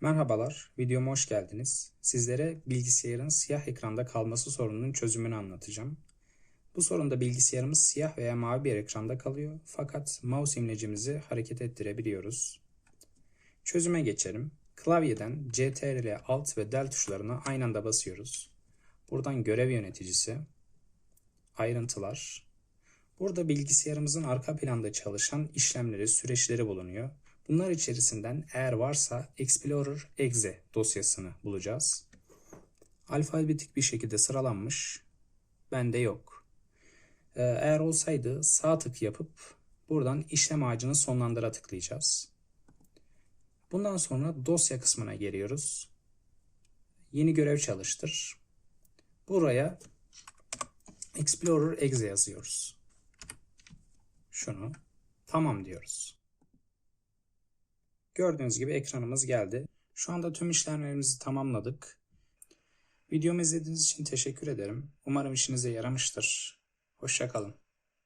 Merhabalar, videoma hoş geldiniz. Sizlere bilgisayarın siyah ekranda kalması sorununun çözümünü anlatacağım. Bu sorunda bilgisayarımız siyah veya mavi bir ekranda kalıyor fakat mouse imlecimizi hareket ettirebiliyoruz. Çözüme geçelim. Klavyeden CTRL Alt ve Del tuşlarına aynı anda basıyoruz. Buradan görev yöneticisi, ayrıntılar. Burada bilgisayarımızın arka planda çalışan işlemleri, süreçleri bulunuyor. Bunlar içerisinden eğer varsa Explorer exe dosyasını bulacağız. Alfabetik bir şekilde sıralanmış. Bende yok. Ee, Eğer olsaydı sağ tık yapıp buradan işlem ağacını sonlandıra tıklayacağız. Bundan sonra dosya kısmına geliyoruz. Yeni görev çalıştır. Buraya Explorer exe yazıyoruz. Şunu tamam diyoruz. Gördüğünüz gibi ekranımız geldi. Şu anda tüm işlemlerimizi tamamladık. Videomu izlediğiniz için teşekkür ederim. Umarım işinize yaramıştır. Hoşçakalın.